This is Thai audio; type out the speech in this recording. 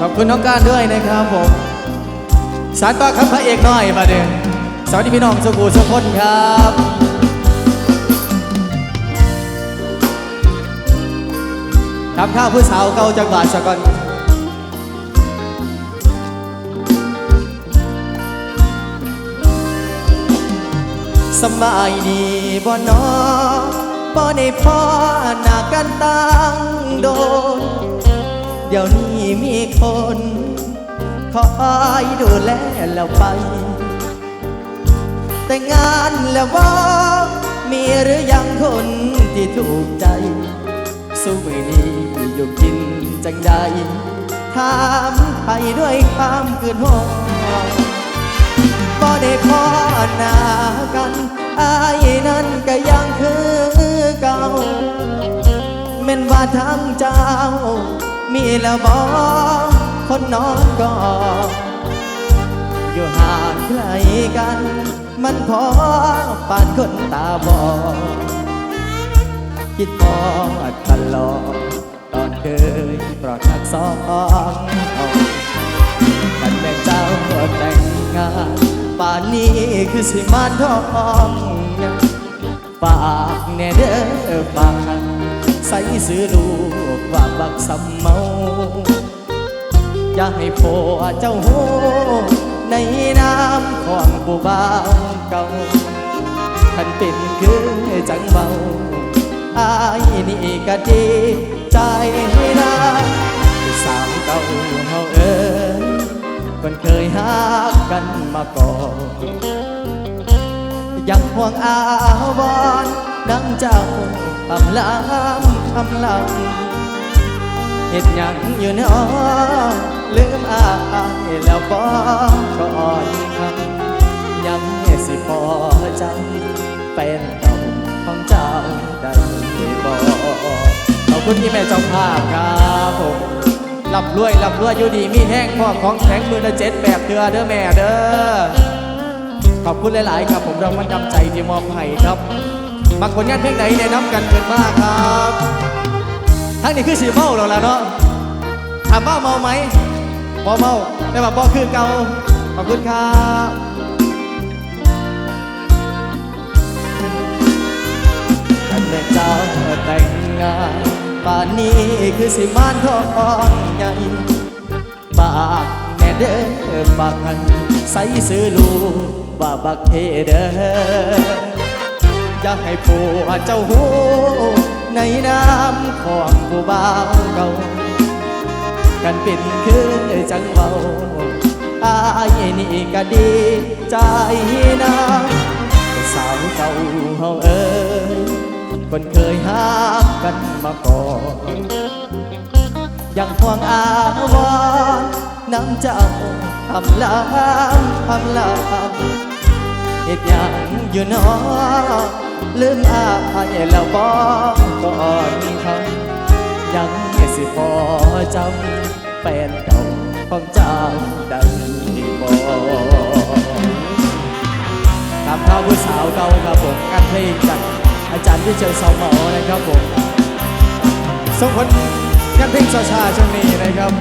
ขอบคุณน้องการด้วยนะครับผมสารต่อคำพระเอกน้อยมาเด้อสวัสดีพี่น้องสุกูสุกคนครับทำข้าวผู้สาวเก่าจากบาทสะก่อนสำบายดีบ่นอบ่ได้พอหน้ากันตั้งโดน ดี๋ยวนี้มีคนคอยดูแลแล้วไป แต่งานแล้วว่ามีหรือยังคนที่ถูกใจสู้ไม่ดีอยู่กินจังใดถามไปด้วยความเกินหองบ่ได้พอหน้ากันอายนั้นก็ยังคือเก่าแม่นว่าทางเจ้า มีแล้วบ่คนนอนกอดอยู่ห่างไกลกัน มันพอปานคนตาบอดคิดพอตลอดตอนเคยปลอดทักสองเอากันแม่เจ้าแต่งงานป่านนี้คือสิมานทองยังฝากแน่เด้อฝาก ใส่ซื้อลูกว่าบักสำเมา อย่าให้พ่อเจ้าหูในน้ำของผู้บ่าวเก่าท่านเป็นคือจังเบาอายนี่ก็ดีใจนะสาวเก่าเฮาเอ้ยคนเคยหักกันมาก่อนยังห่วงอาวรนังเจ้า ทำลำทำลำเหตุหยังอยู่เนอลืมอายแล้วบ่ก่อนคำยังสิพอใจเป็นเก่าของเจ้าได้บ่ขอบคุณที่แม่เจ้าภาพครับผมลำรวยลำรวยอยู่ดีมีแห้งพ่อของแข็งมือละเจ็ดแบบเดือเด้อแม่เด้อขอบคุณหลาย ๆ ครับผมรางวัลนำใจที่มอบให้ครับ มาผลงานเพลงไหนแนะนำกันเกินมากครับทั้งนี้คือสีเมาแล้วล่ะเนาะถามว่าเมาไหมบ่เมาแต่ว่าบ่คือเก่าขอบคุณครับกันเด็กเจ้าแต่งงานป่านนี้คือสิมานทองใหญ่ปากแน่เด้อปากหันใส่ซื้อลูกว่าบักเทเด้อ อยาให้ผัวเจ้าหูในน้ำของผู้บ่าวเก่ากันเป็นคือจังเบาอายนี่ก็ดีใจนะสาวเก่าเฮาเอ้ยคนเคยหักกันมาก่อนยังห่วงอาวรณ์น้ำเจ้าทำลำทำลำเหตุยังอยู่นอ ลืมอายแล้วบอกก่อนคำยังสิพอจำแฟนเก่าของเจ้าได้บ่ตามข่าวผู้สาวเก่าครับผมกันเพลงจากอาจารย์ที่เจอสองหมอนะครับผมส่งผลกันเพลงชาชาช่วงนี้นะครับ